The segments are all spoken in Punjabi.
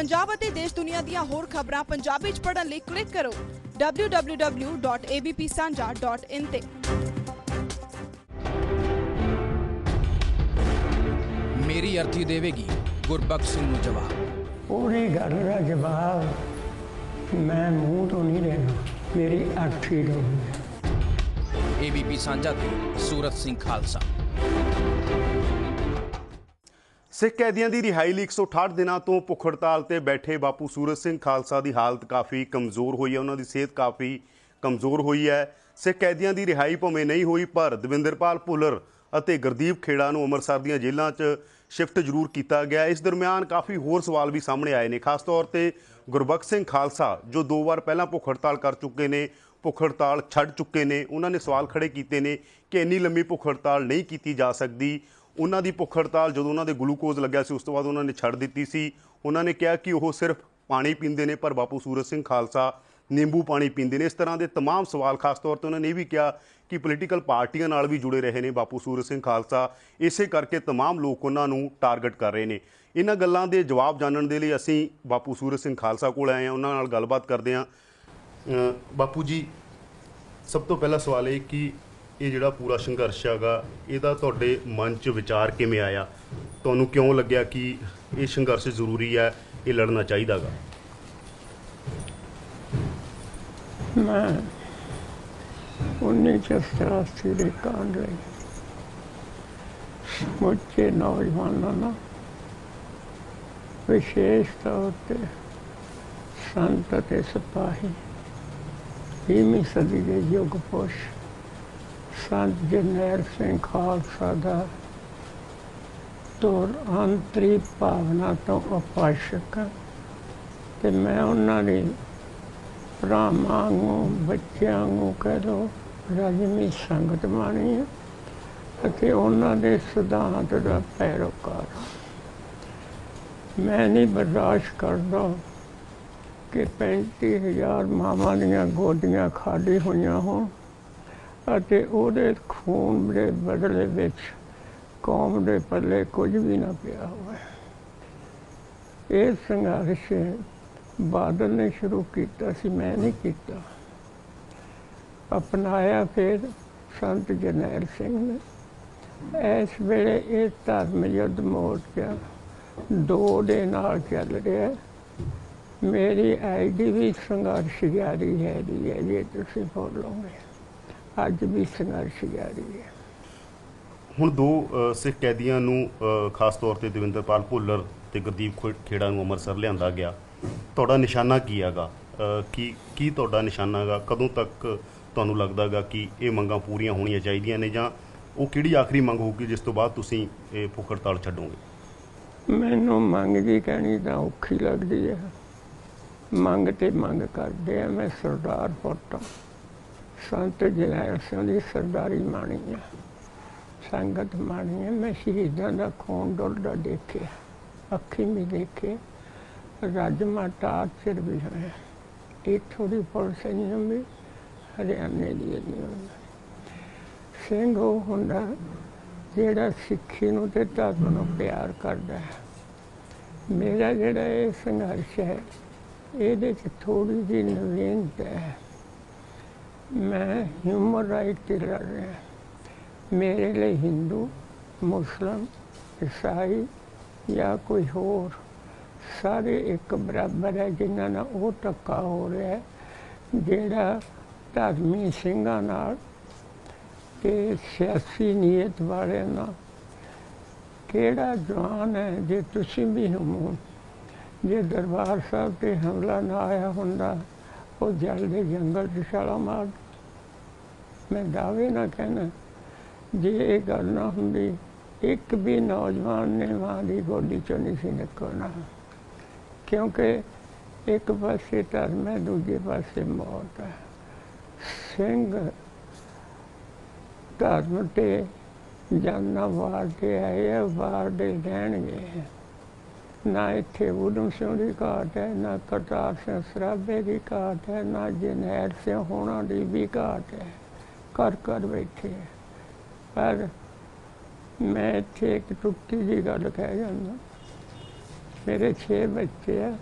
ਪੰਜਾਬ ਅਤੇ ਦੇਸ਼ ਦੁਨੀਆ ਦੀਆਂ ਹੋਰ ਖਬਰਾਂ ਪੰਜਾਬੀ ਚ ਪੜ੍ਹਨ ਲਈ ਕਲਿੱਕ ਕਰੋ www.abpsanja.in ਤੇ। ਮੇਰੀ ਅਰਥੀ ਦੇਵੇਗੀ ਗੁਰਬਖਸ਼ ਸਿੰਘ ਨੂੰ ਜਵਾਬ। ਉਹਨੇ ਗੱਲ ਦਾ ਜਵਾਬ ਮੈਂ ਮੂੰਹ ਤੋਂ ਨਹੀਂ ਦੇਣਾ ਮੇਰੀ ਅੱਖੀ ਤੋਂ ਏਬੀਪੀ ਸਾਂਝਾ ਤੇ ਸੂਰਤ ਸਿੰਘ ਖਾਲਸਾ। ਸਿੱਖ ਕੈਦੀਆਂ ਦੀ ਰਿਹਾਈ ਲਈ 168 ਦਿਨਾਂ ਤੋਂ ਭੁੱਖ ਹੜਤਾਲ ਤੇ ਬੈਠੇ ਬਾਪੂ ਸੂਰਜ ਸਿੰਘ ਖਾਲਸਾ ਦੀ ਹਾਲਤ ਕਾਫੀ ਕਮਜ਼ੋਰ ਹੋਈ ਹੈ। ਉਹਨਾਂ ਦੀ ਸਿਹਤ ਕਾਫੀ ਕਮਜ਼ੋਰ ਹੋਈ ਹੈ। ਸਿੱਖ ਕੈਦੀਆਂ ਦੀ ਰਿਹਾਈ ਭਾਵੇਂ ਨਹੀਂ ਹੋਈ, ਪਰ ਦਵਿੰਦਰਪਾਲ ਭੁੱਲਰ ਅਤੇ ਗੁਰਦੀਪ ਖੇੜਾ ਨੂੰ ਅੰਮ੍ਰਿਤਸਰ ਦੀਆਂ ਜੇਲ੍ਹਾਂ 'ਚ ਸ਼ਿਫਟ ਜ਼ਰੂਰ ਕੀਤਾ ਗਿਆ। ਇਸ ਦਰਮਿਆਨ ਕਾਫੀ ਹੋਰ ਸਵਾਲ ਵੀ ਸਾਹਮਣੇ ਆਏ ਨੇ। ਖਾਸ ਤੌਰ ਤੇ ਗੁਰਬਖਸ਼ ਸਿੰਘ ਖਾਲਸਾ, ਜੋ ਦੋ ਵਾਰ ਪਹਿਲਾਂ ਭੁੱਖ ਹੜਤਾਲ ਕਰ ਚੁੱਕੇ ਨੇ, ਭੁੱਖ ਹੜਤਾਲ ਛੱਡ ਚੁੱਕੇ ਨੇ, ਉਹਨਾਂ ਨੇ ਸਵਾਲ ਖੜੇ ਕੀਤੇ ਨੇ ਕਿ ਇੰਨੀ ਲੰਮੀ ਭੁੱਖ ਹੜਤਾਲ ਨਹੀਂ ਕੀਤੀ ਜਾ ਸਕਦੀ। ਉਹਨਾਂ ਦੀ ਭੁੱਖ ਹੜਤਾਲ ਜਦੋਂ ਉਹਨਾਂ ਦੇ ਗਲੂਕੋਜ਼ ਲੱਗਿਆ ਸੀ ਉਸ ਤੋਂ ਬਾਅਦ ਉਹਨਾਂ ਨੇ ਛੱਡ ਦਿੱਤੀ ਸੀ ਉਹਨਾਂ ਨੇ ਕਿਹਾ ਕਿ ਉਹ ਸਿਰਫ ਪਾਣੀ ਪੀਂਦੇ ਨੇ ਪਰ ਬਾਪੂ ਸੂਰਜ ਸਿੰਘ ਖਾਲਸਾ ਨਿੰਬੂ ਪਾਣੀ ਪੀਂਦੇ ਨੇ ਇਸ ਤਰ੍ਹਾਂ ਦੇ तमाम ਸਵਾਲ ਖਾਸ ਤੌਰ ਤੇ ਉਹਨਾਂ ਨੇ ਇਹ ਵੀ ਕਿਹਾ ਕਿ ਪੋਲੀਟੀਕਲ ਪਾਰਟੀਆਂ ਨਾਲ ਵੀ ਜੁੜੇ ਰਹੇ ਨੇ ਬਾਪੂ ਸੂਰਜ ਸਿੰਘ ਖਾਲਸਾ ਇਸੇ ਕਰਕੇ तमाम ਲੋਕ ਉਹਨਾਂ ਨੂੰ ਟਾਰਗੇਟ ਕਰ ਰਹੇ ਨੇ ਇਹਨਾਂ ਗੱਲਾਂ ਦੇ ਜਵਾਬ ਜਾਣਨ ਦੇ ਲਈ ਅਸੀਂ ਬਾਪੂ ਸੂਰਜ ਸਿੰਘ ਖਾਲਸਾ ਕੋਲ ਆਏ ਹਾਂ ਉਹਨਾਂ ਨਾਲ ਗੱਲਬਾਤ ਕਰਦੇ ਹਾਂ ਅ, ਬਾਪੂ ਜੀ ਸਭ ਤੋਂ ਪਹਿਲਾ ਸਵਾਲ ਇਹ ਕਿ ਇਹ ਜਿਹੜਾ ਪੂਰਾ ਸੰਘਰਸ਼ ਹੈਗਾ, ਇਹਦਾ ਤੁਹਾਡੇ ਮਨ 'ਚ ਵਿਚਾਰ ਕਿਵੇਂ ਆਇਆ? ਤੁਹਾਨੂੰ ਕਿਉਂ ਲੱਗਿਆ ਕਿ ਇਹ ਸੰਘਰਸ਼ ਜ਼ਰੂਰੀ ਹੈ, ਇਹ ਲੜਨਾ ਚਾਹੀਦਾਗਾ? ਮੈਂ 1984 ਦੇ ਕਾਂਡ ਲਈ ਸਮੁੱਚੇ ਨੌਜਵਾਨਾਂ ਨਾਲ ਵਿਸ਼ੇਸ਼ ਤੌਰ ਤੇ ਸੰਤ ਅਤੇ ਸਿਪਾਹੀ, ਵੀਹਵੀਂ ਸਦੀ ਦੇ ਯੁੱਗ ਪੁਰਸ਼ ਸੰਤ ਜਰਨੈਲ ਸਿੰਘ ਖਾਲਸਾ ਦਾ ਤੋਰ ਅੰਤਰੀ ਭਾਵਨਾ ਤੋਂ ਉਪਾਸ਼ਕ ਹਾਂ ਤੇ ਮੈਂ ਉਹਨਾਂ ਦੀ ਭਰਾਵਾਂ ਨੂੰ ਬੱਚਿਆਂ ਨੂੰ ਕਹਿ ਲਓ ਰਜਮੀ ਸੰਗਤ ਮਾਣੀ ਹੈ ਅਤੇ ਉਹਨਾਂ ਦੇ ਸਿਧਾਂਤ ਦਾ ਪੈਰੋਕਾਰ ਮੈਂ ਨਹੀਂ ਬਰਦਾਸ਼ਤ ਕਰਦਾ ਕਿ 35000 ਮਾਵਾਂ ਦੀਆਂ ਗੋਡੀਆਂ ਖਾਲੀ ਹੋਈਆਂ ਹੋਣ ਅਤੇ ਉਹਦੇ ਖੂਨ ਦੇ ਬਦਲੇ ਵਿੱਚ ਕੌਮ ਦੇ ਪੱਲੇ ਕੁਝ ਵੀ ਨਾ ਪਿਆ ਹੋਇਆ ਇਹ ਸੰਘਰਸ਼ ਬਾਦਲ ਨੇ ਸ਼ੁਰੂ ਕੀਤਾ ਸੀ, ਮੈਂ ਨਹੀਂ ਕੀਤਾ। ਅਪਣਾਇਆ ਫਿਰ ਸੰਤ ਜਰਨੈਲ ਸਿੰਘ ਨੇ। ਇਸ ਵੇਲੇ ਇਹ ਧਰਮ ਯੁੱਧ ਮੋਰਚਾ ਦੋ ਦੇ ਨਾਲ ਚੱਲ ਰਿਹਾ ਹੈ। ਮੇਰੀ ਆਈਡੀ ਵੀ ਸੰਘਰਸ਼ ਜਾਰੀ ਹੈ ਦੀ ਹੈ ਜੇ ਤੁਸੀਂ ਬੋਲੋਗੇ ਅੱਜ ਵੀ ਸੰਘਰਸ਼ ਜਾਰੀ ਹੈ। ਹੁਣ ਦੋ ਅ, ਸਿੱਖ ਕੈਦੀਆਂ ਨੂੰ ਅ, ਖਾਸ ਤੌਰ ਤੇ ਦਵਿੰਦਰਪਾਲ ਭੁੱਲਰ ਤੇ ਗੁਰਦੀਪ ਖੇ- ਖੇੜਾ ਨੂੰ ਅੰਮ੍ਰਿਤਸਰ ਲਿਆਂਦਾ ਗਿਆ। ਤੁਹਾਡਾ ਨਿਸ਼ਾਨਾ ਕੀ ਹੈਗਾ? ਅ, ਕੀ ਕੀ ਤੁਹਾਡਾ ਨਿਸ਼ਾਨਾ ਹੈਗਾ? ਕਦੋਂ ਤੱਕ ਤੁਹਾਨੂੰ ਲੱਗਦਾਗਾ ਕਿ ਇਹ ਮੰਗਾਂ ਪੂਰੀਆਂ ਹੋਣੀਆਂ ਚਾਹੀਦੀਆਂ ਨੇ ਜਾਂ ਉਹ ਕਿਹੜੀ ਆਖਰੀ ਮੰਗ ਹੋਊਗੀ ਜਿਸ ਤੋਂ ਬਾਅਦ ਤੁਸੀਂ ਇਹ ਭੁੱਖ ਹੜਤਾਲ ਛੱਡੋਗੇ? ਮੈਨੂੰ ਮੰਗ ਦੀ ਕਹਿਣੀ ਤਾਂ ਔਖੀ ਲੱਗਦੀ ਹੈ। ਮੰਗ ਤੇ ਮੰਗ ਕਰਦੇ ਆ ਮੈਂ ਸਰਦਾਰ ਪੁੱਤ ਸੰਤ ਜਲੈਲ ਸਿੰਘ ਦੀ ਸਰਦਾਰੀ ਮਾਣੀ ਹੈ ਸੰਗਤ ਮਾਣੀ ਹੈ ਮੈਂ ਸ਼ਹੀਦਾਂ ਦਾ ਖੂਨ ਡੁੱਲਦਾ ਦੇਖਿਆ। ਅੱਖੀ ਵੀ ਦੇਖੇ। ਰਾਜਮਾ ਟਾਰਚਰ ਵੀ ਹੋਇਆ। ਇਹ ਥੋੜੀ ਪੁਲਿਸ ਨਹੀਂ ਵੀ ਹਰਿਆਣੇ ਦੀ ਨਹੀਂ ਹੁੰਦੀ ਸਿੰਘ ਉਹ ਹੁੰਦਾ ਜਿਹੜਾ ਸਿੱਖੀ ਨੂੰ ਤੇ ਧਰਮ ਨੂੰ ਪਿਆਰ ਕਰਦਾ ਹੈ। ਮੇਰਾ ਜਿਹੜਾ ਇਹ ਸੰਘਰਸ਼ ਹੈ, ਇਹਦੇ 'ਚ ਥੋੜੀ ਜਿਹੀ ਨਵੀਨਤਾ ਹੈ। ਮੈਂ ਹਿਊਮਨ ਰਾਈਟ ਤੇ ਲੜ ਰਿਹਾ। ਮੇਰੇ ਲਈ ਹਿੰਦੂ, ਮੁਸਲਮ, ਈਸਾਈ ਜਾਂ ਕੋਈ ਹੋਰ, ਸਾਰੇ ਇੱਕ ਬਰਾਬਰ ਹੈ ਜਿਨ੍ਹਾਂ ਨਾਲ ਉਹ ਧੱਕਾ ਹੋ ਰਿਹਾ ਜਿਹੜਾ ਧਰਮੀ ਸਿੰਘਾਂ ਨਾਲ ਤੇ ਸਿਆਸੀ ਨੀਅਤ ਵਾਲਿਆਂ ਨਾਲ। ਕਿਹੜਾ ਜਵਾਨ ਹੈ ਜੇ ਤੁਸੀਂ ਵੀ ਹੋ ਜੇ ਦਰਬਾਰ ਸਾਹਿਬ ਤੇ ਹਮਲਾ ਨਾ ਆਇਆ ਹੁੰਦਾ, ਉਹ ਜਲ ਦੇ ਜੰਗਲ 'ਚ ਛਾਲਾ ਮਾਰ ਮੈਂ ਦਾਅਵੇ ਨਾ ਕਹਿਣਾ। ਜੇ ਇਹ ਗੱਲ ਨਾ ਹੁੰਦੀ ਇੱਕ ਵੀ ਨੌਜਵਾਨ ਨੇ ਮਾਂ ਦੀ ਗੋਦੀ ਚੋਂ ਨਹੀਂ ਸੀ ਨਿਕਲਣਾ। ਕਿਉਂਕਿ ਇੱਕ ਪਾਸੇ ਧਰਮ ਹੈ ਦੂਜੇ ਪਾਸੇ ਮੌਤ ਹੈ। ਸਿੰਘ ਧਰਮ ਤੇ ਜਾਨਾ ਵਾਰ 'ਤੇ ਆਏ ਆ, ਵਾਰ ਦੇ ਰਹਿਣਗੇ। ਨਾ ਇੱਥੇ ਉਦਮ ਸਿੰਘ ਦੀ ਘਾਟ ਹੈ ਨਾ ਕਰਤਾਰ ਸਿੰਘ ਸਰਾਭੇ ਦੀ ਘਾਟ ਹੈ ਨਾ ਜਨੈਲ ਸਿੰਘ ਹੋਣਾ ਦੀ ਵੀ ਘਾਟ ਹੈ। ਘਰ ਘਰ ਬੈਠੇ ਹੈ। ਪਰ ਮੈਂ ਇੱਥੇ ਇੱਕ ਟੁੱਟੀ ਜੀ ਗੱਲ ਕਹਿ ਜਾਂਦਾ। ਮੇਰੇ 6 ਬੱਚੇ ਆ,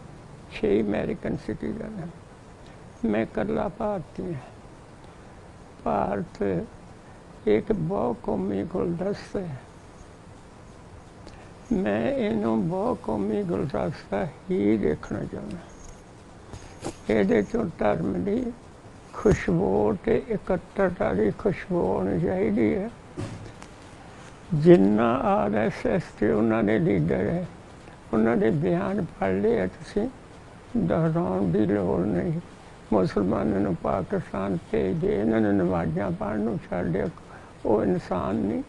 ਛੇ ਅਮਰੀਕਨ ਸਿਟੀਜ਼ਨ ਹੈ ਮੈਂ ਇਕੱਲਾ ਭਾਰਤੀ ਹਾਂ ਭਾਰਤ ਇੱਕ ਬਹੁ ਕੌਮੀ ਗੁਲਦਸਤਾ ਹੈ ਮੈਂ ਇਹਨੂੰ ਬਹੁ ਕੌਮੀ ਗੁਲਦਸਤਾ ਹੀ ਦੇਖਣਾ ਚਾਹੁੰਦਾ। ਇਹਦੇ ਚੋਂ ਧਰਮ ਦੀ ਖੁਸ਼ਬੂ ਤੇ ਇਕੱਤਰਤਾ ਦੀ ਖੁਸ਼ਬੂ ਹੋਣੀ ਚਾਹੀਦੀ ਹੈ। ਜਿੰਨਾ ਆਰਐਸਐਸ ਤੇ ਉਹਨਾਂ ਦੇ ਲੀਡਰ ਹੈ, ਉਹਨਾਂ ਦੇ ਬਿਆਨ ਪੜ੍ਹ ਲਏ ਤੁਸੀਂ, ਦੁਹਰਾਉਣ ਦੀ ਲੋੜ ਨਹੀਂ। ਮੁਸਲਮਾਨਾਂ ਨੂੰ ਪਾਕਿਸਤਾਨ ਭੇਜੇ ਇਹਨਾਂ ਨੂੰ ਨਵਾਜ਼ਾਂ ਪੜ੍ਹਨ ਨੂੰ ਛੱਡ ਛੱਡਿਆ ਉਹ ਇਨਸਾਨ ਨਹੀਂ।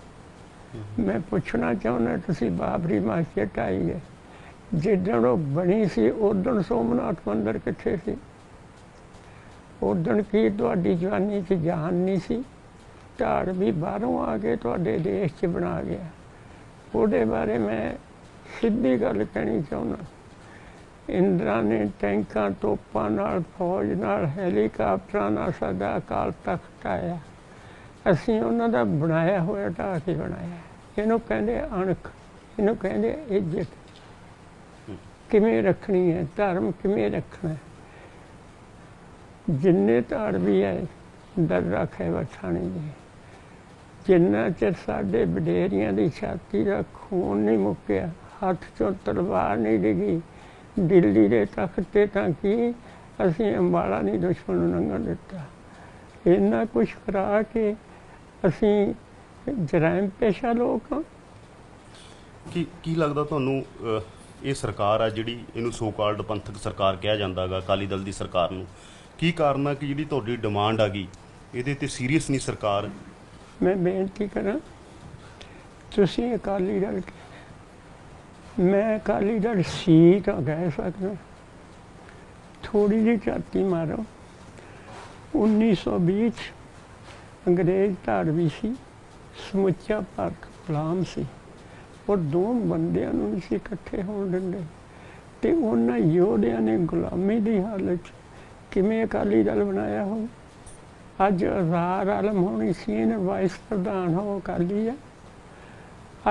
ਮੈਂ ਪੁੱਛਣਾ ਚਾਹੁੰਦਾ, ਤੁਸੀਂ ਬਾਬਰੀ ਮਸਜਿਦ ਆਈ ਹੈ, ਜਿੱਦਣ ਉਹ ਬਣੀ ਸੀ, ਉਦੋਂ ਸੋਮਨਾਥ ਮੰਦਰ ਕਿੱਥੇ ਸੀ? ਉਦੋਂ ਕੀ ਤੁਹਾਡੀ ਜਵਾਨੀ 'ਚ ਜਾਨ ਨਹੀਂ ਸੀ? ਝਾੜ ਵੀ ਬਾਹਰੋਂ ਆ ਕੇ ਤੁਹਾਡੇ ਦੇਸ਼ 'ਚ ਬਣਾ ਗਿਆ। ਉਹਦੇ ਬਾਰੇ ਮੈਂ ਸਿੱਧੀ ਗੱਲ ਕਹਿਣੀ ਚਾਹੁੰਦਾ। ਇੰਦਰਾ ਨੇ ਟੈਂਕਾਂ ਤੋਪਾਂ ਨਾਲ ਫੌਜ ਨਾਲ ਹੈਲੀਕਾਪਟਰਾਂ ਨਾਲ ਸਾਡਾ ਅਕਾਲ ਤਖਤ ਆਇਆ ਅਸੀਂ ਉਹਨਾਂ ਦਾ ਬਣਾਇਆ ਹੋਇਆ ਢਾਹ ਕੇ ਬਣਾਇਆ। ਇਹਨੂੰ ਕਹਿੰਦੇ ਅਣਖ ਇਹਨੂੰ ਕਹਿੰਦੇ ਇੱਜ਼ਤ। ਕਿਵੇਂ ਰੱਖਣੀ ਹੈ? ਧਰਮ ਕਿਵੇਂ ਰੱਖਣਾ ਹੈ? ਜਿੰਨੇ ਧੜ ਵੀ ਹੈ ਦਰ ਰੱਖੇ ਵਠਾਣੀ ਦੀ ਜਿੰਨਾ ਚਿਰ ਸਾਡੇ ਵਡੇਰੀਆਂ ਦੀ ਛਾਤੀ ਦਾ ਖੂਨ ਨਹੀਂ ਮੁੱਕਿਆ, ਹੱਥ ਚੋਂ ਤਲਵਾਰ ਨਹੀਂ ਡਿੱਗੀ, ਦਿੱਲੀ ਦੇ ਤਖਤ ਤੇ ਤਾਂ ਕੀ ਅਸੀਂ ਅੰਬਾਲਾ ਨਹੀਂ ਦੁਸ਼ਮਣ ਨੂੰ ਲੰਘਣ ਦਿੱਤਾ। ਇੰਨਾ ਕੁਝ ਕਰਾ ਕੇ ਅਸੀਂ ਜਰਾਇਮ ਪੇਸ਼ਾ ਲੋਕ ਹਾਂ। ਕੀ ਕੀ ਲੱਗਦਾ ਤੁਹਾਨੂੰ ਇਹ ਸਰਕਾਰ ਆ ਜਿਹੜੀ ਇਹਨੂੰ ਸੋ ਕਾਲਡ ਪੰਥਕ ਸਰਕਾਰ ਕਿਹਾ ਜਾਂਦਾਗਾ ਅਕਾਲੀ ਦਲ ਦੀ ਸਰਕਾਰ ਨੂੰ? ਕੀ ਕਾਰਨ ਆ ਕਿ ਜਿਹੜੀ ਤੁਹਾਡੀ ਡਿਮਾਂਡ ਆ ਗਈ, ਇਹਦੇ ਤੇ ਸੀਰੀਅਸ ਨਹੀਂ ਸਰਕਾਰ? ਮੈਂ ਬੇਨਤੀ ਕਰਾਂ, ਤੁਸੀਂ ਅਕਾਲੀ ਦਲ ਮੈਂ ਅਕਾਲੀ ਦਲ ਸੀ ਤਾਂ ਕਹਿ ਸਕਦਾ। ਥੋੜੀ ਜਿਹੀ ਝਾਤੀ ਮਾਰੋ। 1920 ਚ ਅੰਗਰੇਜ਼ ਧਾੜਵੀ ਸੀ, ਸਮੁੱਚਾ ਭਾਰਤ ਗੁਲਾਮ ਸੀ। ਔਰ ਦੋ ਬੰਦਿਆਂ ਨੂੰ ਨਹੀਂ ਸੀ ਇਕੱਠੇ ਹੋਣ ਦਿੰਦੇ। ਤੇ ਉਹਨਾਂ ਯੋਧਿਆਂ ਨੇ ਗੁਲਾਮੀ ਦੀ ਹਾਲਤ ਕਿਵੇਂ ਅਕਾਲੀ ਦਲ ਬਣਾਇਆ ਹੋ ਅੱਜ ਰਾਰ ਆਲਮ ਹੋਣੀ ਸੀ ਵਾਈਸ ਪ੍ਰਧਾਨ ਹੋ ਅਕਾਲੀ ਆ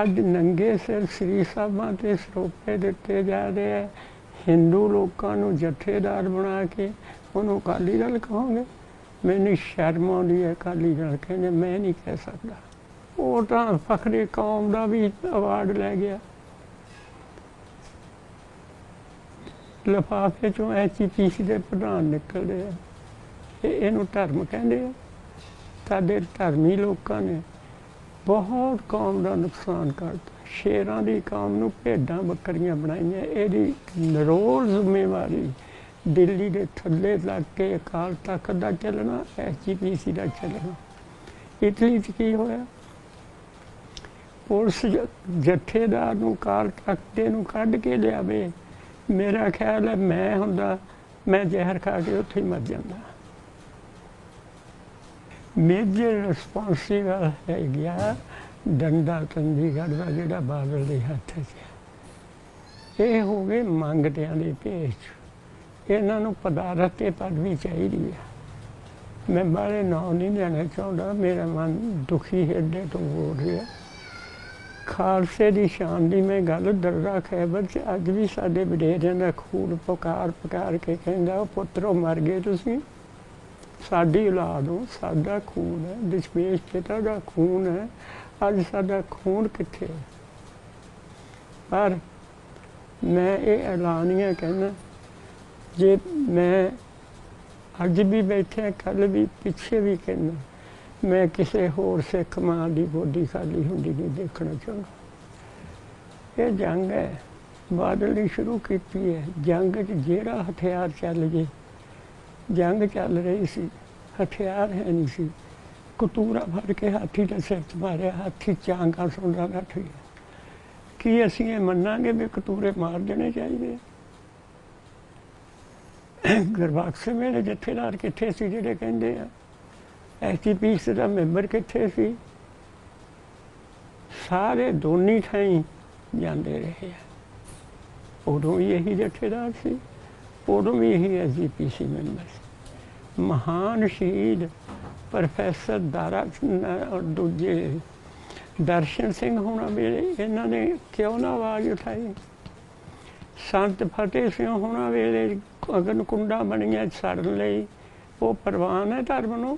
ਅੱਜ ਨੰਗੇ ਸਿਰ ਸ੍ਰੀ ਸਾਹਿਬਾਂ ਤੇ ਸਰੋਪੇ ਦਿੱਤੇ ਜਾ ਰਹੇ ਆ। ਹਿੰਦੂ ਲੋਕਾਂ ਨੂੰ ਜਥੇਦਾਰ ਬਣਾ ਕੇ ਉਹਨੂੰ ਅਕਾਲੀ ਦਲ ਕਹੋਗੇ? ਮੈਨੂੰ ਸ਼ਰਮ ਆਉਂਦੀ ਹੈ ਅਕਾਲੀ ਦਲ ਕਹਿੰਦੇ, ਮੈਂ ਨਹੀਂ ਕਹਿ ਸਕਦਾ। ਉਹ ਤਾਂ ਫਖਰੇ ਕੌਮ ਦਾ ਵੀ ਅਵਾਰਡ ਲੈ ਗਿਆ। ਲਫਾਫੇ ਚੋਂ ਐਚਪੀਸੀ ਦੇ ਪ੍ਰਧਾਨ ਨਿਕਲਦੇ ਆ। ਇਹ ਇਹਨੂੰ ਧਰਮ ਕਹਿੰਦੇ ਆ। ਸਾਡੇ ਧਰਮੀ ਲੋਕਾਂ ਨੇ ਬਹੁਤ ਕੌਮ ਦਾ ਨੁਕਸਾਨ ਕਰਤਾ। ਸ਼ੇਰਾਂ ਦੀ ਕੌਮ ਨੂੰ ਭੇਡਾਂ ਬੱਕਰੀਆਂ ਬਣਾਈਆਂ। ਇਹਦੀ ਨਰੋਲ ਜ਼ਿੰਮੇਵਾਰੀ ਦਿੱਲੀ ਦੇ ਥੱਲੇ ਲੱਗ ਕੇ ਅਕਾਲ ਤਖਤ ਦਾ ਚੱਲਣਾ, ਐਚਪੀਸੀ ਦਾ ਚੱਲਣਾ। ਇਟਲੀ 'ਚ ਕੀ ਹੋਇਆ? ਪੁਲਿਸ ਜ- ਜਥੇਦਾਰ ਨੂੰ ਕਾਲ ਤਖਤ ਨੂੰ ਕੱਢ ਕੇ ਲਿਆਵੇ। ਮੇਰਾ ਖਿਆਲ ਹੈ ਮੈਂ ਹੁੰਦਾ, ਮੈਂ ਜ਼ਹਿਰ ਖਾ ਕੇ ਉੱਥੇ ਹੀ ਮਰ ਜਾਂਦਾ। ਮੇਜਰ ਰਿਸਪੌਂਸੀਬਲ ਹੈ ਗਿਆ ਡੰਡਾ ਚੰਡੀਗੜ੍ਹ ਦਾ ਜਿਹੜਾ ਬਾਦਲ ਦੇ ਹੱਥ 'ਚ ਇਹ ਹੋ ਗਏ ਮੰਗਦਿਆਂ ਦੇ ਭੇਚ ਇਹਨਾਂ ਨੂੰ ਪਦਾਰਥ ਤੇ ਪਦਵੀ ਚਾਹੀਦੀ ਹੈ ਮੈਂ ਬਾਰੇ ਨਾਂ ਨਹੀਂ ਲੈਣਾ ਚਾਹੁੰਦਾ, ਮੇਰਾ ਮਨ ਦੁਖੀ ਹਿਰਦੇ ਤੋਂ ਬੋਲ ਰਿਹਾ। ਖਾਲਸੇ ਦੀ ਸ਼ਾਨ ਦੀ ਮੈਂ ਗੱਲ ਦਰਗਾ ਖੈਬਰ ਚ, ਅੱਜ ਵੀ ਸਾਡੇ ਵਡੇਰਿਆਂ ਦਾ ਖੂਨ ਪੁਕਾਰ ਪੁਕਾਰ ਕੇ ਕਹਿੰਦਾ, ਉਹ ਪੁੱਤਰੋ, ਮਰ ਗਏ ਤੁਸੀਂ। ਸਾਡੀ ਔਲਾਦ ਹੋ, ਸਾਡਾ ਖੂਨ ਹੈ, ਦਸ਼ਮੇਸ਼ ਪਿਤਾ ਦਾ ਖੂਨ ਹੈ। ਅੱਜ ਸਾਡਾ ਖੂਨ ਕਿੱਥੇ ਹੈ? ਪਰ ਮੈਂ ਇਹ ਐਲਾਨੀਆਂ ਕਹਿੰਦਾ, ਜੇ ਮੈਂ ਅੱਜ ਵੀ ਬੈਠਿਆ ਕੱਲ ਵੀ, ਪਿੱਛੇ ਵੀ ਕਹਿੰਦਾ ਮੈਂ ਕਿਸੇ ਹੋਰ ਸਿੱਖ ਮਾਂ ਦੀ ਗੋਦੀ ਖਾਲੀ ਹੁੰਦੀ ਨਹੀਂ ਦੇਖਣਾ ਚਾਹੁੰਦਾ। ਇਹ ਜੰਗ ਹੈ, ਬਾਦਲ ਨੇ ਸ਼ੁਰੂ ਕੀਤੀ ਹੈ। ਜੰਗ 'ਚ ਜਿਹੜਾ ਹਥਿਆਰ ਚੱਲ ਜੇ, ਜੰਗ ਚੱਲ ਰਹੀ ਸੀ, ਹਥਿਆਰ ਹੈ ਨਹੀਂ ਸੀ। ਕਤੂਰਾ ਫੜ ਕੇ ਹਾਥੀ ਦੇ ਸਿਰ 'ਚ ਮਾਰਿਆ, ਹਾਥੀ ਚਾਂਗਾ ਸੁਣਦਾ ਨੱਠ ਗਿਆ ਕੀ ਅਸੀਂ ਇਹ ਮੰਨਾਂਗੇ ਵੀ ਕਤੂਰੇ ਮਾਰ ਦੇਣੇ ਚਾਹੀਦੇ? ਆ ਗੁਰਬਖਸ਼ ਵੇਲੇ ਜਥੇਦਾਰ ਕਿੱਥੇ ਸੀ ਜਿਹੜੇ ਕਹਿੰਦੇ ਆ? ਐਸਟੀਪੀਸ ਦਾ ਮੈਂਬਰ ਕਿੱਥੇ ਸੀ? ਸਾਰੇ ਦੋਨੀ ਥਾਈ ਜਾਂਦੇ ਰਹੇ ਆ। ਉਦੋਂ ਵੀ ਇਹੀ ਜਥੇਦਾਰ ਸੀ, ਉਦੋਂ ਵੀ ਇਹੀ ਐਸਜੀਪੀਸੀ ਮੈਂਬਰ ਸੀ। ਮਹਾਨ ਸ਼ਹੀਦ ਪ੍ਰੋਫੈਸਰ ਦਾਰਾ ਦੂਜੇ ਦਰਸ਼ਨ ਸਿੰਘ ਹੋਣਾ ਵੇਲੇ ਇਹਨਾਂ ਨੇ ਕਿਉਂ ਨਾ ਆਵਾਜ਼ ਉਠਾਈ? ਸੰਤ ਫਤਿਹ ਸਿੰਘ ਹੋਣਾ ਵੇਲੇ ਅਗਨ ਕੁੰਡਾ ਬਣੀਆਂ ਸੜਨ ਲਈ, ਉਹ ਪ੍ਰਵਾਨ ਹੈ ਧਰਮ ਨੂੰ?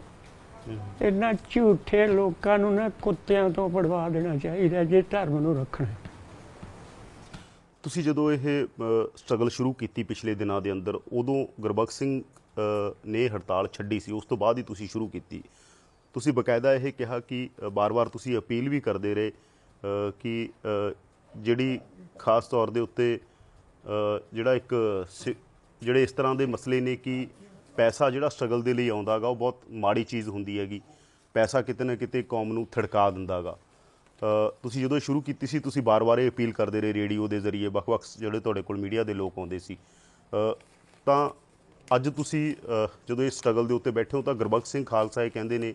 ਇਹਨਾਂ ਝੂਠੇ ਲੋਕਾਂ ਨੂੰ ਨਾ ਕੁੱਤਿਆਂ ਤੋਂ ਪੜਵਾ ਦੇਣਾ ਚਾਹੀਦਾ ਜੇ ਧਰਮ ਨੂੰ ਰੱਖਣਾ ਤੁਸੀਂ ਜਦੋਂ ਇਹ ਸਟਰਗਲ ਸ਼ੁਰੂ ਕੀਤੀ ਪਿਛਲੇ ਦਿਨਾਂ ਦੇ ਅੰਦਰ ਉਦੋਂ ਗੁਰਬਖਸ਼ ਸਿੰਘ ਨੇ ਹੜਤਾਲ ਛੱਡੀ ਸੀ ਉਸ ਤੋਂ ਬਾਅਦ ਹੀ ਤੁਸੀਂ ਸ਼ੁਰੂ ਕੀਤੀ। ਤੁਸੀਂ ਬਕਾਇਦਾ ਇਹ ਕਿਹਾ ਕਿ ਅ, ਬਾਰ-ਬਾਰ ਤੁਸੀਂ ਅਪੀਲ ਵੀ ਕਰਦੇ ਰਹੇ ਕਿ ਜਿਹੜੀ ਖਾਸ ਤੌਰ ਦੇ ਉੱਤੇ ਜਿਹੜਾ ਇੱਕ ਸਿ- ਜਿਹੜੇ ਇਸ ਤਰ੍ਹਾਂ ਦੇ ਮਸਲੇ ਨੇ ਕਿ ਪੈਸਾ ਜਿਹੜਾ ਸਟਰਗਲ ਦੇ ਲਈ ਆਉਂਦਾਗਾ ਉਹ ਬਹੁਤ ਮਾੜੀ ਚੀਜ਼ ਹੁੰਦੀ ਹੈਗੀ। ਪੈਸਾ ਕਿਤੇ ਨਾ ਕਿਤੇ ਕੌਮ ਨੂੰ ਥੜਕਾ ਦਿੰਦਾਗਾ। ਅ, ਤੁਸੀਂ ਜਦੋਂ ਇਹ ਸ਼ੁਰੂ ਕੀਤੀ ਸੀ ਤੁਸੀਂ ਬਾਰ-ਬਾਰ ਇਹ ਅਪੀਲ ਕਰਦੇ ਰਹੇ ਰੇਡੀਓ ਦੇ ਜ਼ਰੀਏ ਵੱਖ-ਵੱਖ ਜਿਹੜੇ ਤੁਹਾਡੇ ਕੋਲ ਮੀਡੀਆ ਦੇ ਲੋਕ ਆਉਂਦੇ ਸੀ। ਤਾਂ ਅੱਜ ਤੁਸੀਂ ਜਦੋਂ ਇਸ ਸਟਰਗਲ ਦੇ ਉੱਤੇ ਬੈਠੇ ਹੋ ਤਾਂ ਗੁਰਬਖਸ਼ ਸਿੰਘ ਖਾਲਸਾ ਇਹ ਕਹਿੰਦੇ ਨੇ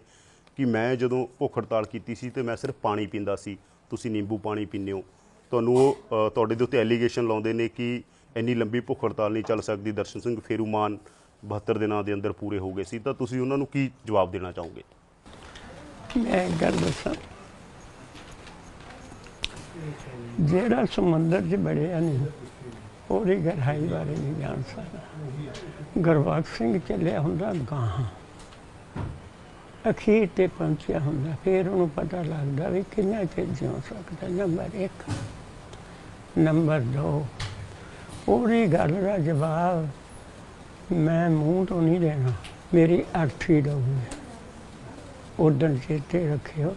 ਕਿ ਮੈਂ ਜਦੋਂ ਭੁੱਖ ਹੜਤਾਲ ਕੀਤੀ ਸੀ ਤੇ ਮੈਂ ਸਿਰਫ ਪਾਣੀ ਪੀਂਦਾ ਸੀ। ਤੁਸੀਂ ਨਿੰਬੂ ਪਾਣੀ ਪੀਂਦੇ ਹੋ। ਤੁਹਾਨੂੰ ਉਹ ਤੁਹਾਡੇ ਦੇ ਉੱਤੇ ਐਲੀਗੇਸ਼ਨ ਲਾਉਂਦੇ ਨੇ ਕਿ ਇੰਨੀ ਲੰਬੀ ਭੁੱਖ ਹੜਤਾਲ ਨਹੀਂ ਚੱਲ ਸਕਦੀ। ਦਰਸ਼ਨ ਸਿੰਘ ਫੇਰੂਮਾਨ 72 ਦਿਨਾਂ ਦੇ ਅੰਦਰ ਪੂਰੇ ਹੋ ਗਏ ਸੀ, ਤਾਂ ਤੁਸੀਂ ਉਹਨਾਂ ਨੂੰ ਕੀ ਜਵਾਬ ਦੇਣਾ ਚਾਹੋਗੇ? ਮੈਂ ਇੱਕ ਗੱਲ ਦੱਸਾਂ। ਜਿਹੜਾ ਸਮੁੰਦਰ 'ਚ ਬੜਿਆ ਨਹੀਂ, ਉਹਦੀ ਗਹਿਰਾਈ ਬਾਰੇ ਨਹੀਂ ਜਾਣ ਸਕਦਾ। ਗੁਰਬਖਸ਼ ਸਿੰਘ ਚੱਲਿਆ ਹੁੰਦਾ ਗਾਹਾਂ। ਅਖੀਰ ਤੇ ਪਹੁੰਚਿਆ ਹੁੰਦਾ, ਫਿਰ ਉਹਨੂੰ ਪਤਾ ਲੱਗਦਾ ਵੀ ਕਿੰਨਾ ਚਿਰ ਜਿਉ ਸਕਦਾ, ਨੰਬਰ 1 ਨੰਬਰ 2 ਉਹਦੀ ਗੱਲ ਦਾ ਜਵਾਬ ਮੈਂ ਮੂੰਹ ਤੋਂ ਨਹੀਂ ਦੇਣਾ। ਮੇਰੀ ਅਰਥੀ ਦਊਗੀ ਉਦੋਂ ਚੇਤੇ ਰੱਖਿਓ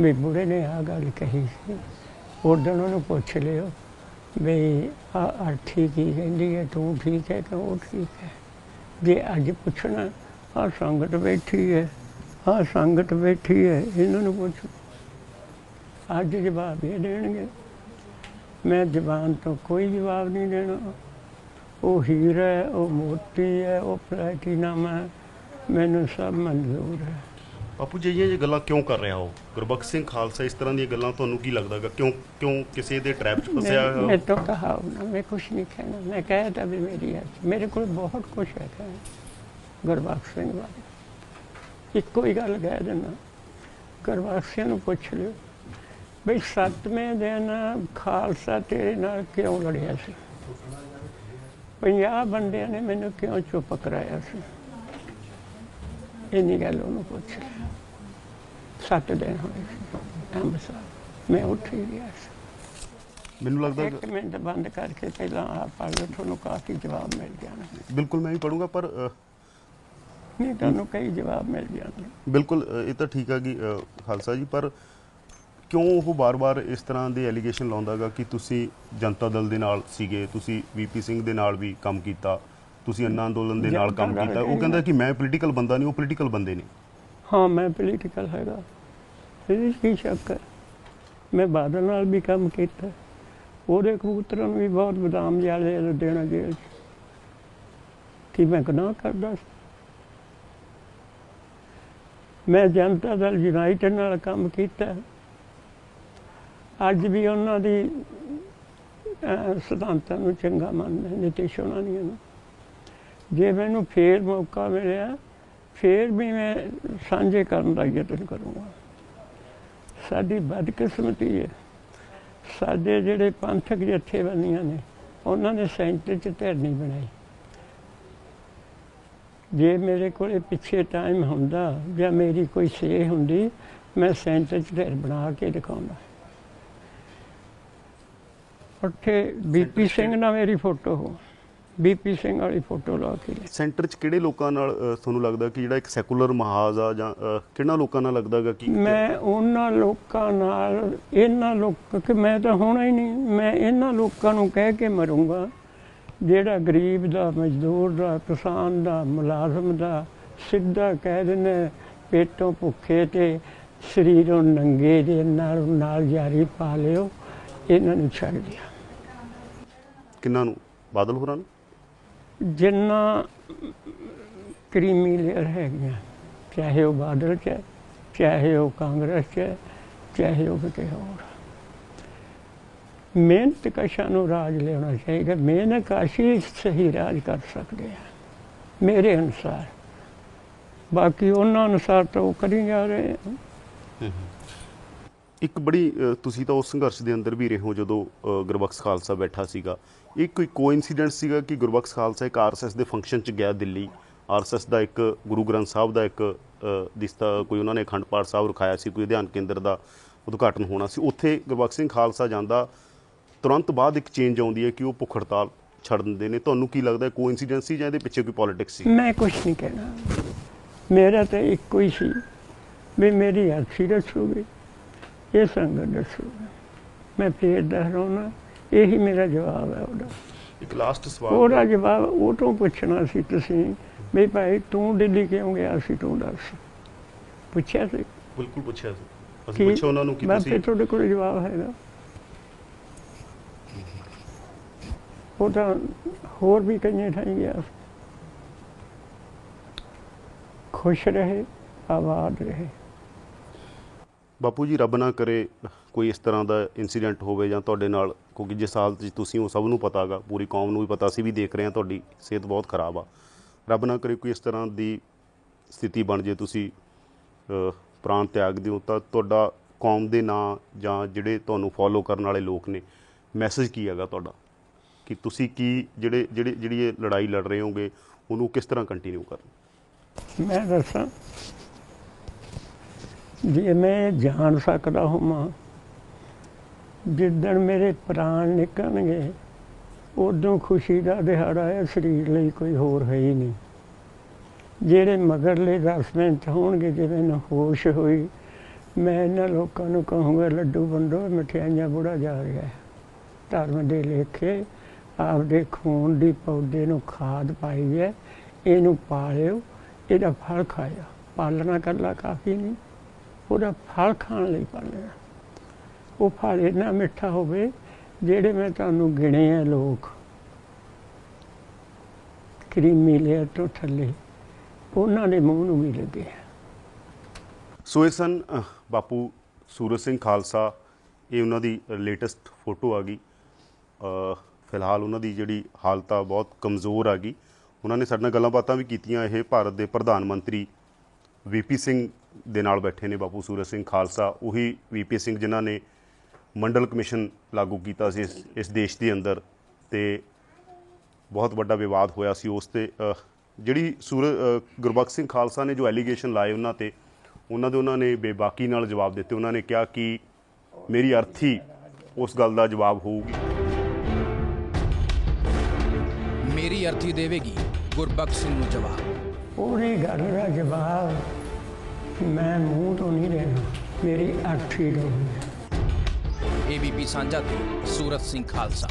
ਵੀ ਬੁੜੇ ਨੇ ਆ ਗੱਲ ਕਹੀ ਸੀ। ਉਦੋਂ ਉਹਨੂੰ ਪੁੱਛ ਲਿਓ ਵੀ ਆ ਅਰਥੀ ਕੀ ਕਹਿੰਦੀ ਹੈ? ਤੂੰ ਠੀਕ ਹੈ ਕਿ ਉਹ ਠੀਕ ਹੈ? ਜੇ ਅੱਜ ਪੁੱਛਣਾ ਆ ਸੰਗਤ ਬੈਠੀ ਹੈ ਆ ਸੰਗਤ ਬੈਠੀ ਹੈ, ਇਹਨਾਂ ਨੂੰ ਪੁੱਛੋ। ਅੱਜ ਜਵਾਬ ਇਹ ਦੇਣਗੇ। ਮੈਂ ਜ਼ਬਾਨ ਤੋਂ ਕੋਈ ਜਵਾਬ ਨਹੀਂ ਦੇਣਾ। ਉਹ ਹੀਰ ਹੈ ਉਹ ਮੋਤੀ ਹੈ ਉਹ ਪਲੈਟੀਨਮ ਹੈ। ਮੈਨੂੰ ਸਭ ਮਨਜ਼ੂਰ ਹੈ। ਬਾਪੂ ਜੀ ਇਹ ਗੱਲਾਂ ਕਿਉਂ ਕਰ ਰਿਹਾ ਹੋ ਗੁਰਬਖ ਸਿੰਘ ਖਾਲਸਾ ਇਸ ਤਰ੍ਹਾਂ ਦੀਆਂ ਗੱਲਾਂ ਤੁਹਾਨੂੰ ਕੀ ਲੱਗਦਾਗਾ ਕਿਉਂ ਕਿਉਂ ਕਿਸੇ ਦੇ ਟ੍ਰੈਪ 'ਚ ਫਸਿਆ ਹੋਇਆ ਮੈਂ ਤਾਂ ਕਹਾ ਨਾ ਮੈਂ ਕੁਝ ਨਹੀਂ ਕਹਿਣਾ। ਮੈਂ ਕਹਿਤਾ ਵੀ ਮੇਰੀ ਹੈ। ਮੇਰੇ ਕੋਲ ਬਹੁਤ ਕੁਝ ਹੈ ਕਹਿਣਾ ਗੁਰਬਖ ਸਿੰਘ ਬਾਰੇ। ਇੱਕੋ ਹੀ ਗੱਲ ਕਹਿ ਦਿੰਦਾ। ਗੁਰਬਖਸ਼ਿਆਂ ਨੂੰ ਪੁੱਛ ਲਿਓ ਬਈ ਸੱਤਵੇਂ ਦਿਨ ਖਾਲਸਾ ਤੇਰੇ ਨਾਲ ਕਿਉਂ ਲੜਿਆ ਸੀ? ਪੰਜਾਹ ਬੰਦਿਆਂ ਨੇ ਮੈਨੂੰ ਕਿਉਂ ਚੁੱਪ ਕਰਾਇਆ ਸੀ? ਇੰਨੀ ਗੱਲ ਉਹਨੂੰ ਪੁੱਛ। ਲਿਆ ਸੱਤ ਦਿਨ ਹੋਏ ਸੀ। ਅੰਮ੍ਰਿਤਸਰ ਮੈਂ ਉੱਠ ਹੀ ਗਿਆ ਸੀ। ਮੈਨੂੰ ਲੱਗਦਾ ਇੱਕ ਮਿੰਟ ਬੰਦ ਕਰਕੇ ਪਹਿਲਾਂ ਆ ਪੜ੍ਹ ਲਓ ਤੁਹਾਨੂੰ ਕਾਫੀ ਜਵਾਬ ਮਿਲ ਜਾਣਾ। ਬਿਲਕੁਲ ਮੈਂ ਵੀ ਪੜੂੰਗਾ ਪਰ ਨਹੀਂ ਤੁਹਾਨੂੰ ਕਈ ਜਵਾਬ ਮਿਲ ਜਾਣਗੇ। ਬਿਲਕੁਲ ਇਹ ਤਾਂ ਠੀਕ ਆ ਕਿ ਖਾਲਸਾ ਜੀ ਪਰ ਕਿਉਂ ਉਹ ਬਾਰ-ਬਾਰ ਇਸ ਤਰ੍ਹਾਂ ਦੇ ਐਲੀਗੇਸ਼ਨ ਲਾਉਂਦਾਗਾ ਕਿ ਤੁਸੀਂ ਜਨਤਾ ਦਲ ਦੇ ਨਾਲ ਸੀਗੇ ਤੁਸੀਂ ਵੀਪੀ ਸਿੰਘ ਦੇ ਨਾਲ ਵੀ ਕੰਮ ਕੀਤਾ ਤੁਸੀਂ ਅੰਨਾ ਅੰਦੋਲਨ ਦੇ ਨਾਲ ਕੰਮ ਕੀਤਾ। ਉਹ ਕਹਿੰਦਾ ਕਿ ਮੈਂ ਪੋਲੀਟੀਕਲ ਬੰਦਾ ਨਹੀਂ ਉਹ ਪੋਲੀਟੀਕਲ ਬੰਦੇ ਨੇ। ਹਾਂ ਮੈਂ ਪੋਲੀਟੀਕਲ ਹੈਗਾ। ਇਹਦੇ 'ਚ ਕੀ ਸ਼ੱਕ ਹੈ? ਮੈਂ ਬਾਦਲ ਨਾਲ ਵੀ ਕੰਮ ਕੀਤਾ। ਉਹਦੇ ਕਬੂਤਰਾਂ ਨੂੰ ਵੀ ਬਹੁਤ ਬਦਾਮ ਜਾਲੇ ਦੇਣਾ ਜੇਲ੍ਹ ਕੀ ਮੈਂ ਗੁਨਾਹ ਕਰਦਾ ਸੀ? ਮੈਂ ਜਨਤਾ ਦਲ ਯੂਨਾਈਟਡ ਨਾਲ ਕੰਮ ਕੀਤਾ। ਅੱਜ ਵੀ ਉਹਨਾਂ ਦੀ ਸਿਧਾਂਤਾਂ ਨੂੰ ਚੰਗਾ ਮੰਨਦਾ ਨਿਤਿਸ਼ ਉਹਨਾਂ ਦੀਆਂ ਨੂੰ। ਜੇ ਮੈਨੂੰ ਫੇਰ ਮੌਕਾ ਮਿਲਿਆ, ਫੇਰ ਵੀ ਮੈਂ ਸਾਂਝੇ ਕਰਨ ਦਾ ਯਤਨ ਕਰੂੰਗਾ। ਸਾਡੀ ਬਦਕਿਸਮਤੀ ਹੈ। ਸਾਡੇ ਜਿਹੜੇ ਪੰਥਕ ਜਥੇਬੰਦੀਆਂ ਨੇ, ਉਹਨਾਂ ਨੇ ਸੈਂਟਰ 'ਚ ਧਿਰ ਨਹੀਂ ਬਣਾਈ। ਜੇ ਮੇਰੇ ਕੋਲੇ ਪਿੱਛੇ ਟਾਈਮ ਹੁੰਦਾ ਜਾਂ ਮੇਰੀ ਕੋਈ ਸੇ ਹੁੰਦੀ, ਮੈਂ ਸੈਂਟਰ 'ਚ ਧਿਰ ਬਣਾ ਕੇ ਦਿਖਾਉਂਦਾ। ਉੱਥੇ ਬੀਪੀ ਸਿੰਘ ਨਾਲ ਮੇਰੀ ਫੋਟੋ ਹੋ। ਬੀਪੀ ਸਿੰਘ ਵਾਲੀ ਫੋਟੋ ਲਾ ਕੇ। ਸੈਂਟਰ 'ਚ ਕਿਹੜੇ ਲੋਕਾਂ ਨਾਲ ਅ, ਤੁਹਾਨੂੰ ਲੱਗਦਾ ਕਿ ਜਿਹੜਾ ਇੱਕ ਸੈਕੂਲਰ ਮਹਾਜ਼ ਆ ਜਾਂ ਅ, ਕਿਹਨਾਂ ਲੋਕਾਂ ਨਾਲ ਲੱਗਦਾਗਾ ਕਿ ਮੈਂ ਉਹਨਾਂ ਲੋਕਾਂ ਨਾਲ ਇਹਨਾਂ ਲੋਕ ਕਿ ਮੈਂ ਤਾਂ ਹੋਣਾ ਹੀ ਨਹੀਂ। ਮੈਂ ਇਹਨਾਂ ਲੋਕਾਂ ਨੂੰ ਕਹਿ ਕੇ ਮਰੂੰਗਾ ਜਿਹੜਾ ਗਰੀਬ ਦਾ ਮਜ਼ਦੂਰ ਦਾ ਕਿਸਾਨ ਦਾ ਮੁਲਾਜ਼ਮ ਦਾ ਸਿੱਧਾ ਕਹਿ ਦਿੰਦੇ ਪੇਟੋਂ ਭੁੱਖੇ ਤੇ ਸਰੀਰੋਂ ਨੰਗੇ ਦੇ ਨਾਲ ਨਾਲ ਜਾਰੀ ਪਾ ਲਿਓ ਇਹਨਾਂ ਨੂੰ ਛੱਡ ਦਿਆ। ਕਿੰਨਾਂ ਨੂੰ? ਬਾਦਲ ਹੋਰਾਂ ਨੂੰ? ਜਿੰਨਾ ਕਰੀਮੀ ਲੇਅਰ ਹੈਗੀਆਂ ਚਾਹੇ ਉਹ ਬਾਦਲ ਚ ਹੈ, ਚਾਹੇ ਉਹ ਕਾਂਗਰਸ ਚ ਹੈ, ਚਾਹੇ ਉਹ ਕਿਤੇ ਹੋਰ। ਮਿਹਨਤ ਕਸ਼ਾਂ ਨੂੰ ਰਾਜ ਲੈਣਾ ਚਾਹੀਦਾ ਮਿਹਨਤ ਕਾਸ਼ੀ ਸਹੀ ਰਾਜ ਕਰ ਸਕਦੇ ਆ ਮੇਰੇ ਅਨੁਸਾਰ। ਬਾਕੀ ਉਹਨਾਂ ਅਨੁਸਾਰ ਤਾਂ ਉਹ ਕਰੀ ਜਾ ਰਹੇ ਆ। ਇੱਕ ਬੜੀ ਤੁਸੀਂ ਤਾਂ ਉਸ ਸੰਘਰਸ਼ ਦੇ ਅੰਦਰ ਵੀ ਰਹੇ ਹੋ ਜਦੋਂ ਗੁਰਬਖਸ਼ ਖਾਲਸਾ ਬੈਠਾ ਸੀਗਾ। ਇਹ ਕੋਈ ਕੋਇਨਸੀਡੈਂਸ ਸੀਗਾ ਕਿ ਗੁਰਬਖਸ਼ ਖਾਲਸਾ ਇੱਕ ਆਰਐਸਐਸ ਦੇ ਫੰਕਸ਼ਨ 'ਚ ਗਿਆ ਦਿੱਲੀ? ਆਰਐਸਐਸ ਦਾ ਇੱਕ ਗੁਰੂ ਗ੍ਰੰਥ ਸਾਹਿਬ ਦਾ ਇੱਕ ਅ, ਦਿਸਤਾ ਕੋਈ ਉਹਨਾਂ ਨੇ ਅਖੰਡ ਪਾਠ ਸਾਹਿਬ ਰਖਾਇਆ ਸੀ ਕੋਈ ਅਧਿਆਨ ਕੇਂਦਰ ਦਾ ਉਦਘਾਟਨ ਹੋਣਾ ਸੀ। ਉੱਥੇ ਗੁਰਬਖਸ਼ ਸਿੰਘ ਖਾਲਸਾ ਜਾਂਦਾ ਤੁਰੰਤ ਬਾਅਦ ਇੱਕ ਚੇਂਜ ਆਉਂਦੀ ਹੈ ਕਿ ਉਹ ਭੁੱਖ ਹੜਤਾਲ ਛੱਡ ਦਿੰਦੇ ਨੇ। ਤੁਹਾਨੂੰ ਕੀ ਲੱਗਦਾ ਕੋਇਨਸੀਡੈਂਸ ਸੀ ਜਾਂ ਇਹਦੇ ਪਿੱਛੇ ਕੋਈ ਪੋਲਿਟਿਕਸ ਸੀ? ਮੈਂ ਕੁਝ ਨਹੀਂ ਕਹਿਣਾ। ਮੇਰਾ ਤਾਂ ਇੱਕੋ ਹੀ ਸੀ ਵੀ ਮੇਰੀ ਹੋ ਗਈ। ਇਹ ਸੰਗਤ ਦੱਸੂਗੀ ਮੈਂ ਫੇਰ ਦੁਹਰਾਉਣਾ ਇਹੀ ਮੇਰਾ ਜਵਾਬ ਹੈ ਉਹਦਾ। ਇੱਕ ਲਾਸਟ ਸਵਾਲ ਉਹਦਾ ਜਵਾਬ ਉਹ ਤੋਂ ਪੁੱਛਣਾ ਸੀ ਤੁਸੀਂ ਵੀ ਭਾਈ ਤੂੰ ਦਿੱਲੀ ਕਿਉਂ ਗਿਆ ਸੀ ਤੂੰ ਦੱਸ। ਪੁੱਛਿਆ ਸੀ? ਬਿਲਕੁਲ ਪੁੱਛਿਆ ਸੀ। ਅਸੀਂ ਪੁੱਛਿਆ ਉਹਨਾਂ ਨੂੰ ਕਿ ਤੁਸੀਂ ਫਿਰ ਤੁਹਾਡੇ ਕੋਲ ਜਵਾਬ ਹੈਗਾ। ਉਹ ਤਾਂ ਹੋਰ ਵੀ ਕਈਆਂ ਥਾਈਂ ਗਿਆ। ਖੁਸ਼ ਰਹੇ ਆਬਾਦ ਰਹੇ। ਬਾਪੂ ਜੀ, ਰੱਬ ਨਾ ਕਰੇ ਕੋਈ ਇਸ ਤਰ੍ਹਾਂ ਦਾ ਇਨਸੀਡੈਂਟ ਹੋਵੇ ਜਾਂ ਤੁਹਾਡੇ ਨਾਲ, ਕਿਉਂਕਿ ਜਿਸ ਹਾਲਤ 'ਚ ਤੁਸੀਂ ਉਹ ਸਭ ਨੂੰ ਪਤਾਗਾ ਪੂਰੀ ਕੌਮ ਨੂੰ ਵੀ ਪਤਾ ਸੀ ਵੀ ਦੇਖ ਰਹੇ ਹਾਂ ਤੁਹਾਡੀ ਸਿਹਤ ਬਹੁਤ ਖਰਾਬ ਆ। ਰੱਬ ਨਾ ਕਰੇ ਕੋਈ ਇਸ ਤਰ੍ਹਾਂ ਦੀ ਸਥਿਤੀ ਬਣ ਜੇ ਤੁਸੀਂ ਪ੍ਰਾਣ ਤਿਆਗ ਦਿਓ, ਤਾਂ ਤੁਹਾਡਾ ਕੌਮ ਦੇ ਨਾਂ ਜਾਂ ਜਿਹੜੇ ਤੁਹਾਨੂੰ ਫੋਲੋ ਕਰਨ ਵਾਲੇ ਲੋਕ ਨੇ ਮੈਸੇਜ ਕੀ ਹੈਗਾ ਤੁਹਾਡਾ? ਕਿ ਤੁਸੀਂ ਕੀ, ਜਿਹੜੇ ਜਿਹੜੇ, ਜਿਹੜੀ ਇਹ ਲੜਾਈ ਲੜ ਰਹੇ ਹੋਗੇ, ਉਹਨੂੰ ਕਿਸ ਤਰ੍ਹਾਂ ਕੰਟੀਨਿਊ ਕਰਨਾ? ਮੈਂ ਦੱਸਾਂ ਜੇ ਮੈਂ ਜਾਣ ਸਕਦਾ ਹੋਵਾਂ। ਜਿੱਦਣ ਮੇਰੇ ਪ੍ਰਾਣ ਨਿਕਲਣਗੇ, ਉਦੋਂ ਖੁਸ਼ੀ ਦਾ ਦਿਹਾੜਾ ਹੈ ਸਰੀਰ ਲਈ ਕੋਈ ਹੋਰ ਹੈ ਹੀ ਨਹੀਂ। ਜਿਹੜੇ ਮਗਰਲੇ 10 ਮਿੰਟ ਹੋਣਗੇ, ਜਿਵੇਂ ਨਾ ਹੋਸ਼ ਹੋਈ, ਮੈਂ ਇਹਨਾਂ ਲੋਕਾਂ ਨੂੰ ਕਹੂੰਗਾ, ਲੱਡੂ ਵੰਡੋ, ਮਠਿਆਈਆਂ ਬੁੜਾ ਜਾ ਰਿਹਾ ਧਰਮ ਦੇ ਲੇਖੇ, ਆਪਦੇ ਖੂਨ ਦੀ ਪੌਦੇ ਨੂੰ ਖਾਦ ਪਾਈ ਹੈ, ਇਹਨੂੰ ਪਾਲਿਓ, ਇਹਦਾ ਫਲ ਖਾਇਆ। ਪਾਲਣਾ ਕਰਲਾ ਕਾਫੀ ਨਹੀਂ। ਉਹਦਾ ਫਲ ਖਾਣ ਲਈ ਪਾਲਿਆ ਉਹ ਫਲ ਇੰਨਾ ਮਿੱਠਾ ਹੋਵੇ, ਜਿਹੜੇ ਮੈਂ ਤੁਹਾਨੂੰ ਗਿਣੇ ਆ ਲੋਕ। ਕਰੀਮੀ ਲੇਅਰ ਤੋਂ ਥੱਲੇ, ਉਹਨਾਂ ਦੇ ਮੂੰਹ ਨੂੰ ਵੀ ਲੱਗੇ ਸੋ ਇਹ ਸਨ ਬਾਪੂ ਸੂਰਜ ਸਿੰਘ ਖਾਲਸਾ। ਇਹ ਉਹਨਾਂ ਦੀ ਲੇਟੈਸਟ ਫੋਟੋ ਆ ਗਈ। ਫਿਲਹਾਲ ਉਹਨਾਂ ਦੀ ਜਿਹੜੀ ਹਾਲਤ ਆ ਬਹੁਤ ਕਮਜ਼ੋਰ ਆ ਗਈ। ਉਹਨਾਂ ਨੇ ਸਾਡੇ ਨਾਲ ਗੱਲਾਂ ਬਾਤਾਂ ਵੀ ਕੀਤੀਆਂ। ਇਹ ਭਾਰਤ ਦੇ ਪ੍ਰਧਾਨ ਮੰਤਰੀ ਵੀਪੀ ਸਿੰਘ ਦੇ ਨਾਲ ਬੈਠੇ ਨੇ ਬਾਪੂ ਸੂਰਜ ਸਿੰਘ ਖਾਲਸਾ ਉਹੀ ਵੀਪੀ ਸਿੰਘ ਜਿਨ੍ਹਾਂ ਨੇ ਮੰਡਲ ਕਮਿਸ਼ਨ ਲਾਗੂ ਕੀਤਾ ਸੀ ਇਸ- ਦੇਸ਼ ਦੇ ਅੰਦਰ ਤੇ ਬਹੁਤ ਵੱਡਾ ਵਿਵਾਦ ਹੋਇਆ ਸੀ ਉਸ ਤੇ। ਜਿਹੜੀ ਸੂਰਜ ਅਹ, ਗੁਰਬਖਸ਼ ਸਿੰਘ ਖਾਲਸਾ ਨੇ ਜੋ ਐਲੀਗੇਸ਼ਨ ਲਾਏ ਉਹਨਾਂ ਤੇ ਉਹਨਾਂ ਦੇ ਉਹਨਾਂ ਨੇ ਬੇਬਾਕੀ ਨਾਲ ਜਵਾਬ ਦਿੱਤੇ। ਉਹਨਾਂ ਨੇ ਕਿਹਾ ਕਿ ਮੇਰੀ ਅਰਥੀ ਉਸ ਗੱਲ ਦਾ ਜਵਾਬ ਹੋਊਗੀ। ਮੇਰੀ ਅਰਥੀ ਦੇਵੇਗੀ ਗੁਰਬਖਸ਼ ਸਿੰਘ ਨੂੰ ਜਵਾਬ। ਉਹਨੇ ਗੱਲ ਦਾ ਜਵਾਬ ਮੈਂ ਮੂੰਹ ਤੋਂ ਨਹੀਂ ਦੇਣਾ ਮੇਰੀ ਅੱਖੀ ਤੋਂ ਏਬੀਪੀ ਸਾਂਝਾ ਤੋਂ ਸੂਰਤ ਸਿੰਘ ਖਾਲਸਾ।